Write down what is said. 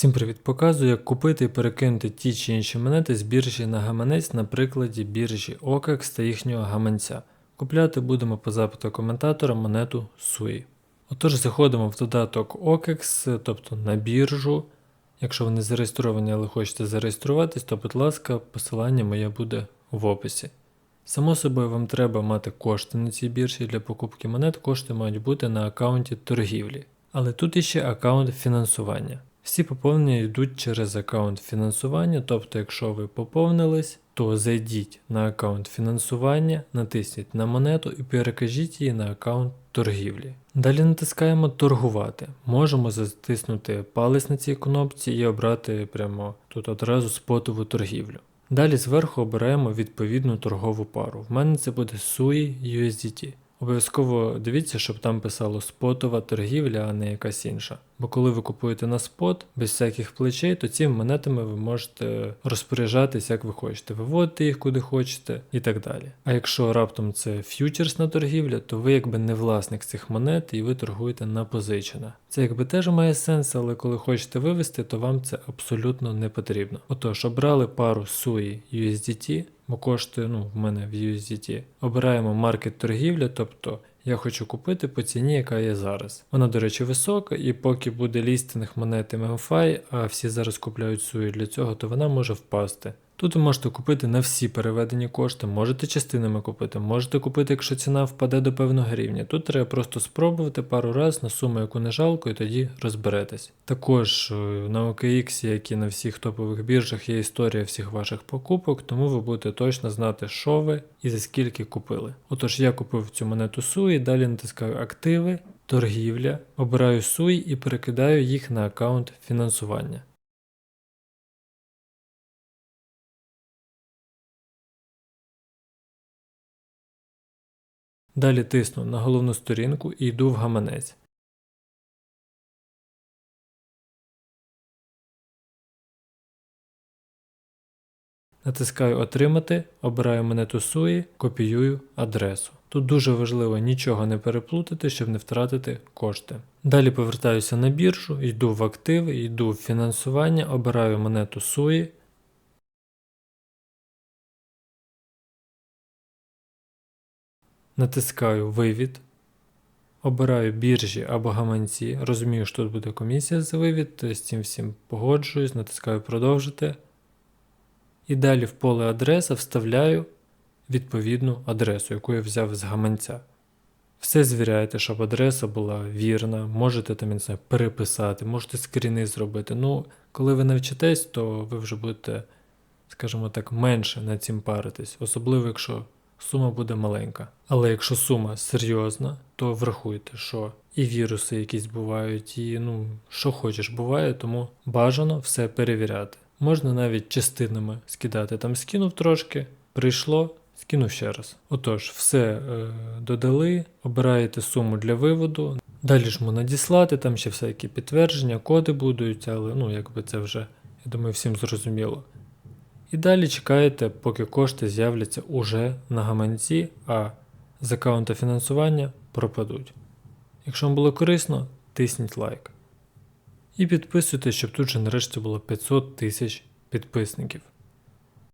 Всім привіт! Показую, як купити і перекинути ті чи інші монети з біржі на гаманець на прикладі біржі OKEX та їхнього гаманця. Купляти будемо по запиту коментатора монету SUI. Отож, заходимо в додаток OKEX, тобто на біржу. Якщо ви не зареєстровані, але хочете зареєструватись, то, будь ласка, посилання моє буде в описі. Само собою, вам треба мати кошти на цій біржі для покупки монет, кошти мають бути на аккаунті торгівлі. Але тут іще аккаунт фінансування. Всі поповнення йдуть через аккаунт фінансування, тобто, якщо ви поповнились, то зайдіть на аккаунт фінансування, натисніть на монету і перекажіть її на аккаунт торгівлі. Далі натискаємо торгувати. Можемо затиснути палець на цій кнопці і обрати прямо тут одразу спотову торгівлю. Далі зверху обираємо відповідну торгову пару. В мене це буде SUI USDT. Обов'язково дивіться, щоб там писало спотова торгівля, а не якась інша. Бо коли ви купуєте на спот без всяких плечей, то цими монетами ви можете розпоряджатись як ви хочете, виводити їх куди хочете і так далі. А якщо раптом це ф'ючерсна торгівля, то ви якби не власник цих монет і ви торгуєте на позичене. Це якби теж має сенс, але коли хочете вивести, то вам це абсолютно не потрібно. Отож, обрали пару SUI USDT, бо коштує ну, в мене в USDT. Обираємо маркет торгівля, тобто я хочу купити по ціні, яка є зараз. Вона, до речі, висока, і поки буде лістинг монети MegaFi, а всі зараз купляють сую для цього, то вона може впасти. Тут ви можете купити на всі переведені кошти, можете частинами купити, можете купити, якщо ціна впаде до певного рівня. Тут треба просто спробувати пару разів на суму, яку не жалко, і тоді розберетесь. Також е, на OKX, як і на всіх топових біржах, є історія всіх ваших покупок, тому ви будете точно знати, що ви і за скільки купили. Отож, я купив цю монету SUI, далі натискаю активи, торгівля, обираю SUI і перекидаю їх на аккаунт фінансування. Далі тисну на головну сторінку і йду в гаманець. Натискаю Отримати, обираю монету SUI, копіюю адресу. Тут дуже важливо нічого не переплутати, щоб не втратити кошти. Далі повертаюся на біржу, йду в активи, йду в фінансування, обираю монету SUI, натискаю Вивід, обираю біржі або гаманці, розумію, що тут буде комісія за вивід, то з цим всім погоджуюсь, натискаю Продовжити. І далі в поле адреса вставляю відповідну адресу, яку я взяв з гаманця. Все звіряєте, щоб адреса була вірна, можете там не знаю, переписати, можете скріни зробити. Ну, коли ви навчитесь, то ви вже будете, скажімо так, менше над цим паритись, особливо якщо сума буде маленька. Але якщо сума серйозна, то врахуйте, що і віруси якісь бувають, і ну, що хочеш буває, тому бажано все перевіряти. Можна навіть частинами скидати. Там скинув трошки, прийшло, скинув ще раз. Отож, все е, додали, обираєте суму для виводу. Далі жму надіслати, там ще всякі підтвердження, коди будуть, але ну, якби це вже, я думаю, всім зрозуміло. І далі чекаєте, поки кошти з'являться уже на гаманці, а з аккаунта фінансування пропадуть. Якщо вам було корисно, тисніть лайк. І підписуйтесь, щоб тут же нарешті було 500 тисяч підписників.